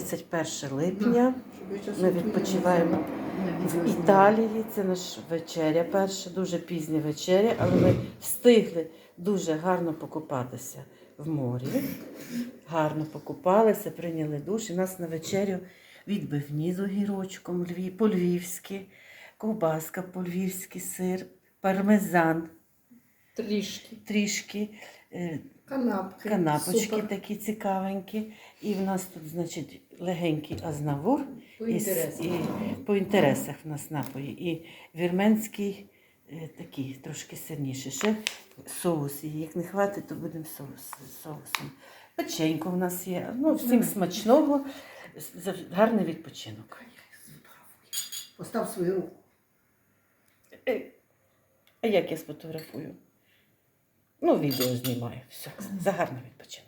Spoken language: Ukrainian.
31 липня. Ми відпочиваємо в Італії. Це наш вечеря перша, дуже пізня вечеря, але ми встигли дуже гарно покупатися в морі. Гарно покупалися, прийняли душ. І нас на вечерю відбивні з огірочком львів, по-львівськи, ковбаска по-львівськи, сир, пармезан Трішки. трішки. е, Канапки. Канапочки Супер. такі цікавенькі. І в нас тут, значить, легенький азнавур. По і, і по інтересах в нас напої. І вірменський е, такий трошки сильніший. Ще соус. І як не хватить, то будемо соус, соусом. Печенько в нас є. Ну, всім смачного. Гарний відпочинок. Постав свою руку. Е, А як я сфотографую? Ну, відео знімаю. Все. За гарний відпочинок.